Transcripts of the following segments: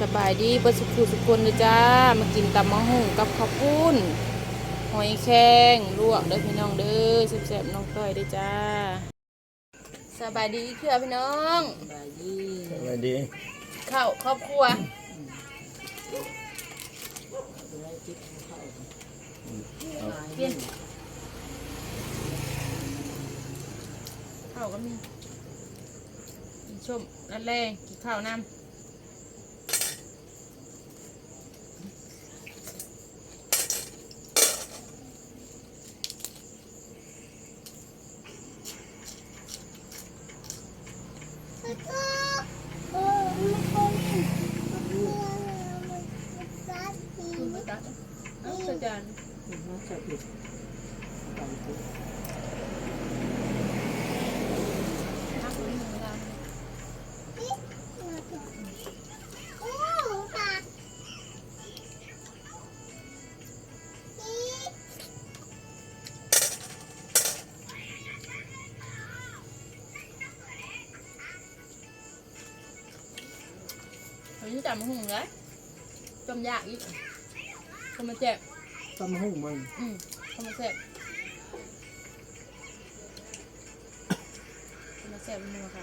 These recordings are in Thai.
สบายดีเปิดสุขุสุขคนเลยจ้า มากินตำมะฮุ่งกับข้าวปุ้น หอยแครงลวกเด้อพี่น้องเด้อแซ่บๆน้องต้อยเด้อจ้า สบายดีเคือพี่น้องบายดีสวัสดีข้าวครอบครัวอะไรจิ๊บเข้าเปลี่ยนข้าวก็มีกินชมนั่นแรงกินข้าวน้ำ จำหุ่งเลยจำยากอีกคนมาเจ็บต้มหุ่งมันอืมคนมาเจ็บคนมาเจ็บมือค่ะ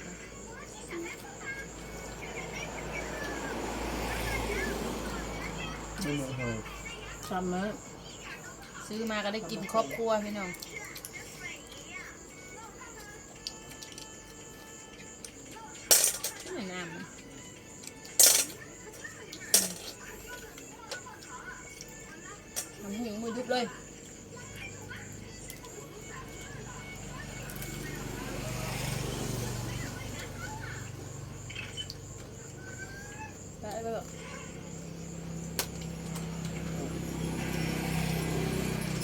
ไม่เหมือนหอยซ้ำนะซื้อมาก็ได้กินครอบครัวพี่น้อง บเลยได้ไปแบบ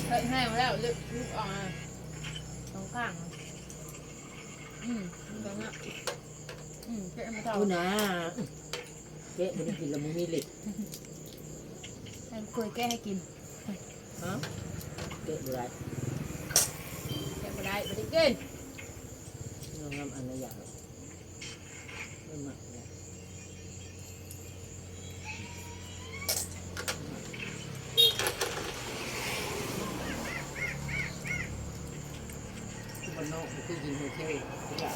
เฮ้ยให้มาแล้วลึกลึกออกมาสองข้างอะอืมตรงนั้นอืมเจ๊มาเท่ากูนะเก๊ะไม่ได้กินแล้วมึงมีเหล็ก ให้เคยแก้ให้กิน ฮะเก๊ะอะไรแก้ไม่ได้ไม่ได้กินน้องงำอันละอย่างไม่หมักเนี่ยที่บ้านนอกมันคือกินโฮเทลทุกอย่าง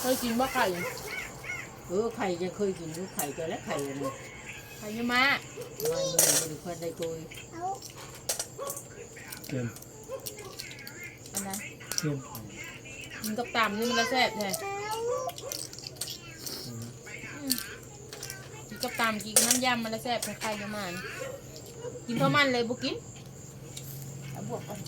เคยกินบ่ไข่เออไข่จะเคยกินทุกไข่ก็แล้วไข่อันนี้ไข่เยอะมากไม่ไม่ไม่ค่อยได้โกยเค็มอันนั้นเค็มกินกับตำนี่มันละแซ่บแท้กินกับตำกินกับน้ำยำมันละแซ่บไข่เยอะมากนะกินเท่ามันเลยบุกินเอาบวกกัน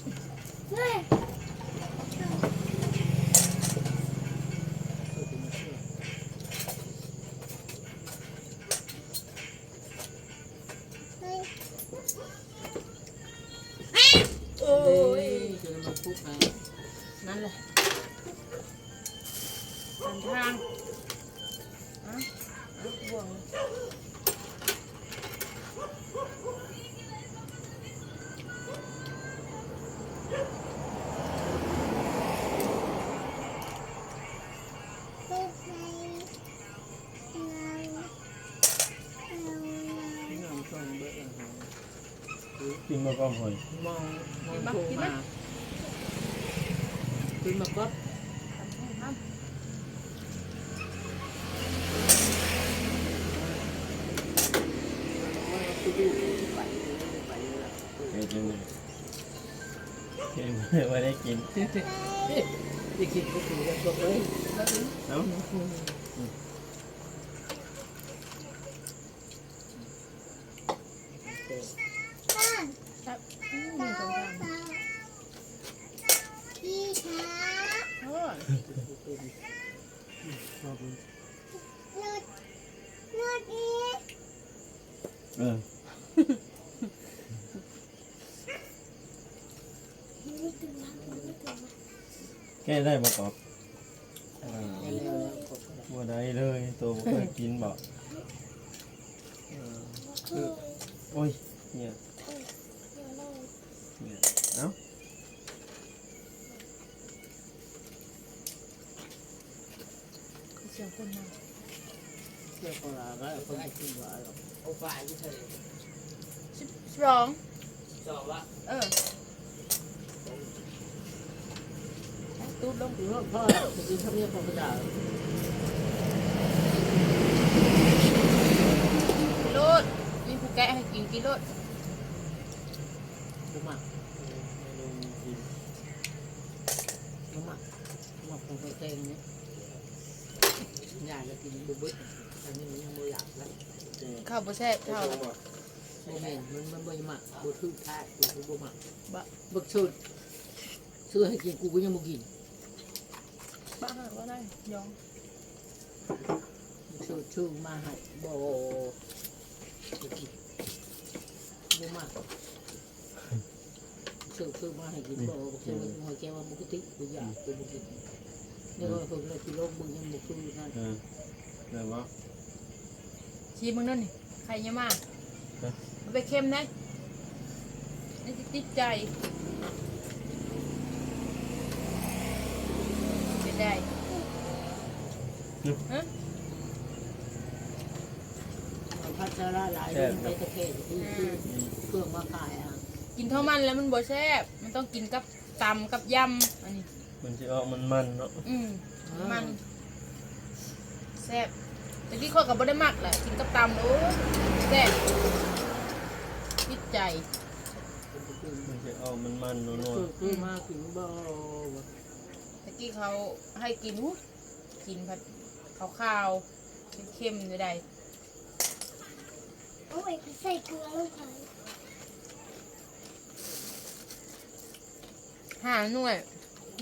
กินมาก้อมหอยมองมองโทรมาคือมาก็ตามคือดูไปไปเลยไม่กินเลยเค็มเลยไม่ได้กินที่คิดก็คือจะจบเลยเอ้า ครับอืมมีสองทางโอ้ย เออแก้ได้บ่กอบอ่าบ่ได้เลยตัวบ่เคยกินบ่เออคือโอ้ยเนี่ยเนี่ยเอ้า เสียง คนมาเกี่ยวกับอะไรคนที่กินหวานหรอกโอ้ฝ่ายที่เธอสิบสองสอบว่าเออตูดลงคือว่าพ่อจะกินข้าวเหนียวของกระดาษกิโลดมีผู้แกะให้กินกิโลดบุหมักไม่ลงกินบุหมักบุหมักของตัวเองเนี่ย ยากจะกินบุบึ้ดอันนี้มันยังไม่อยากแล้วข้าวบ่แซ่บเท่าเท่าบ่โมเมนต์มันมันบ่อยหมักบ่ทื่อท่ากูกูบ่หมักบะบึกชุดซื้อให้กินกูก็ยังบ่กินบ้าว่าได้ยองชุดชื่อมาให้บ่บ่กินบ่หมักซื้อซื้อมาให้กินบ่บ่ซื้อหอยแก้วปกติกูอยากกูบ่กิน เนี่ก็เพิ่นเลยกิโลมึงยังบ่คือนั่นเออได้บ่ชีมึงนั่นนี่ใครเนี่ยมาฮะมันไปเค็มนะนี่สิติดใจเป็นได้ฮะพัชราหลายเรื่องไปตะเคียนคือคือเครื่องมาขายอะกินเท่ามันแล้วมันบ่แซ่บมันต้องกินกับตำกับยำอันนี้ มันสิออกมันๆเนาะอืมมันแซ่บแต่ที่ข้อยกับบ่ได้มักแหละกินกับตำโอ้ยแซ่บติดใจมันสิออกมันๆนัวคือคือมาถึงบ่ตะกี้เขาให้กินอู้กินผัดขาวๆเค็มๆอยู่ใดโอ้ยใส่เกลือลงไปห้าหน่วย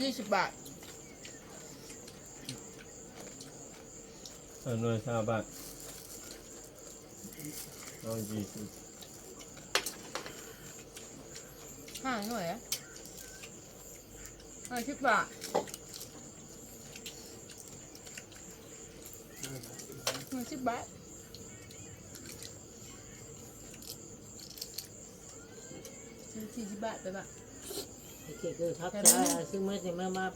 ยี่สิบบาทๆอันน้อยชาวบ้านเอายี่สิบห้าหน่วยอะห้าสิบบาทห้าสิบบาทซื้อสี่สิบบาทไปบ้างไอ้ เค้กคือทับจ้าซึ่งเมื่อจะมามา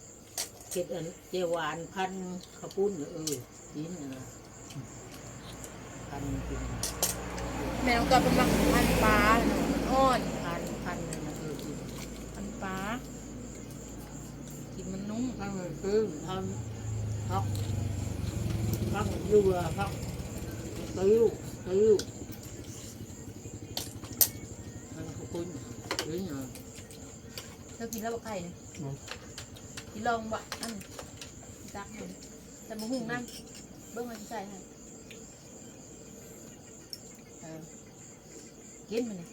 เก็ดอันเจหวานพันข้าวปุ้นเออกินนะพันกินแม่ต้องการเป็นมักพันปลาเนาะมันอ่อนพันพันนั่นนะเออกินพันปลากินมันนุ่มพันมันคือทำพักพักยูอะพักติ้วติ้วพันข้าวปุ้นกินนะ เธอกินแล้วบอกไข่เนี่ยกินลองบะอันจักหนึ่งแต่มะฮุ่งนั่นเบิ้งมาที่ใส่ให้เออกินมันเลย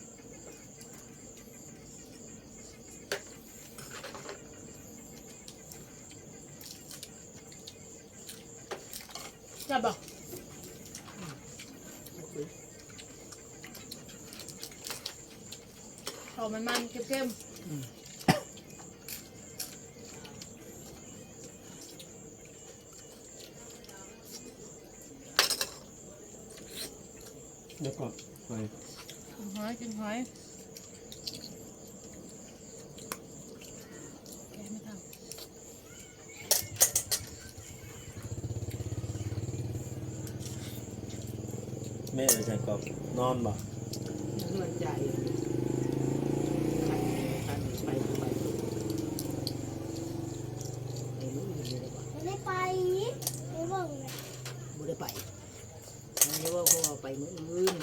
จับบอกหอมมันมันๆเข้ม แล้วก็ไปๆกินหอยกินหอยแกไม่ทำแม่จะใส่กรอบนอนบ่นวลใจคันคันไปไปไปรู้อยู่เลยว่า ไม่ได้ไปไม่บอกเลย บ่ได้ไปมันเรียกว่าเพราะว่าไปมื้ออื่น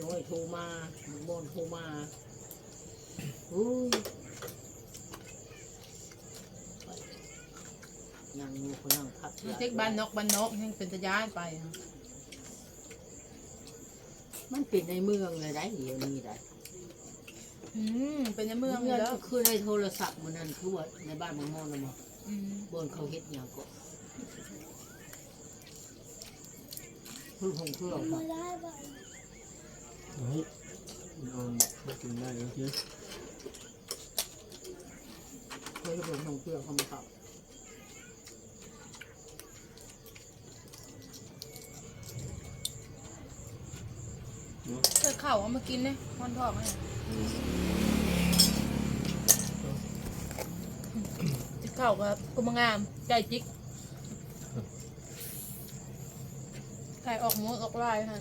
น้อยโทรมามันบอนโทรมาอุ้ยยังมีคนนั่งพัก มันเจ๊กบ้านนกบ้านนกยังเป็นตะย้านไปอะมันเป็นในเมืองเลยได้เดี๋ยวนี้ได้อืมเป็นในเมืองเงินแล้วก็คือในโทรศัพท์มันนั่นคือว่าในบ้านบางมอนนะมั้งอืมบนเขาเฮ็ดอย่างก็คือของเครื่องมาได้บ่อยเฮ้ยนอนไม่กินได้โอเคเคยผมของเครื่องเขามาขับ ข่าเอามากินเนี่ยพอนทองเนี่ยจิกเข่ากับกุมงามใจจิกไก่ออกหมูออกลายค่ะ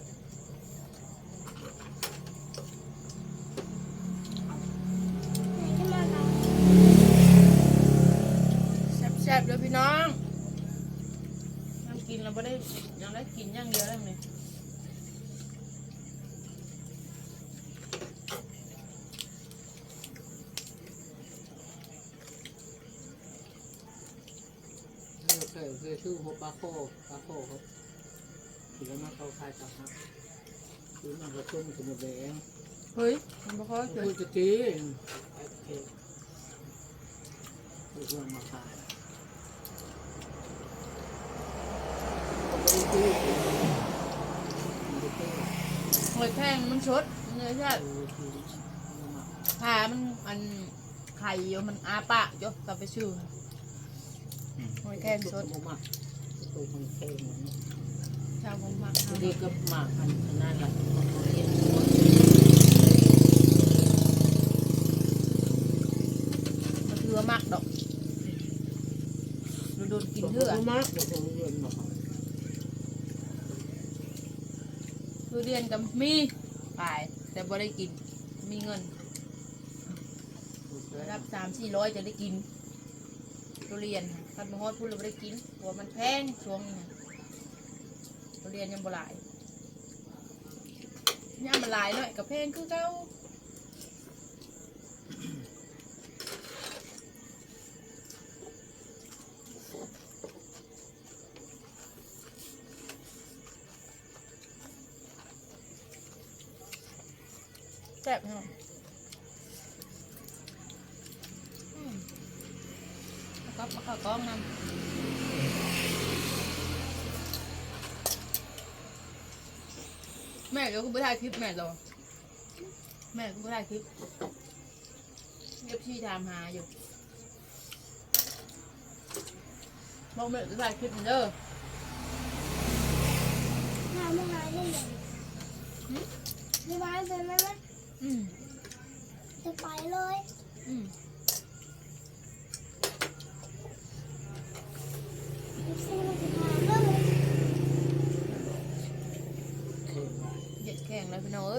แซ่บๆเลยพี่น้องยังกินเราไม่ได้ยังได้กินอย่างเดียวแล้วนี่เออเคยเคยชื่อหัวปาโคปาโคเขาถือว่ามาเขาคายกับฮะคือมันกระตุ้มกับหมดแดงเฮ้ยมันบ่ค่อยพูเกิดดจะกินโอเคพูดว่ามาขายหอยแข้งมันชดเนื้อชาติขามันอันไข่อยู่มันอาปากอยู่กลับไปชื่อ อยแข้งสดมามาตัวมันแข็งมันชาวผมมักทีนี้ก็หมากอันนั้นแหละเขาเรียนมันเถือมักดอกโดนๆกินเถื่อมากบอกเขาเรียนมาทุเรียนกับมีขายแต่บ่ได้กินมีเงินรับสามสี่ร้อยจะได้กินทุเรียน ถ้าบ่ฮอดพูดเราไม่ได้กินเพราะว่ามันแพงช่วงนี้นะทุเรียนยังบ่หลายย่ามันหลายหน่อยกับแพงคือเก่าแซ่บใช่ไห กล้องนำแม่ก็คุณไปถ่ายคลิปแม่เราแม่คุณไปถ่ายคลิปเรียบชี่ถามหาอยู่บอกแม่จะถ่ายคลิปมันเด้อหาไม่หายได้ยังไม่มาเป็นไหมไหมอืมจะไปเลย อืม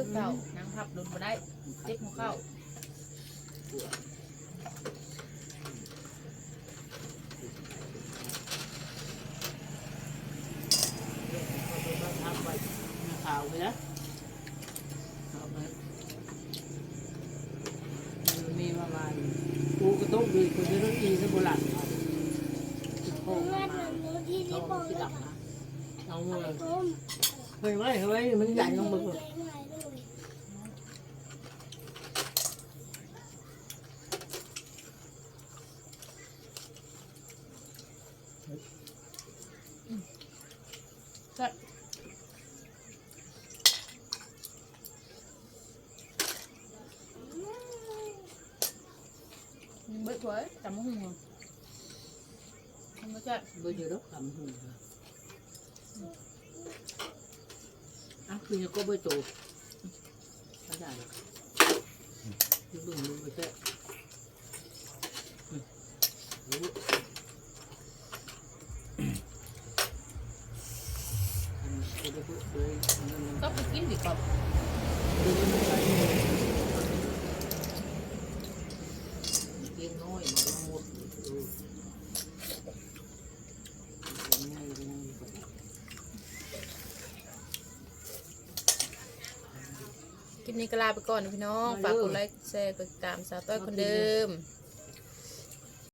อเก่านังพับโดนมาได้เจ็บหัวเข่าข่าวเลยนะมีประมาณกูก็ต้องดูคนที่ต้อีสบุรัตโอ้มาหนูที่ต้ที่บอกเลหลัยงค่ะนะเอามือต้มเฮ้ยไว้เฮ้ยมันใหญ่ลงมือหาเลย มันเบิดถวยจำมะฮุ่งเหรอมันไม่ใช่ bây giờ đó cầm hùng rồi ăn khi nó có bơi tù nó ra được cứ đừng đừng phải thế Đúng. Ăn cái đó ลิปนี้ก็ลาไปก่อนนะพี่น้อง ฝากกดไลค์แชร์กดติดตามสาวต้อยคนเดิม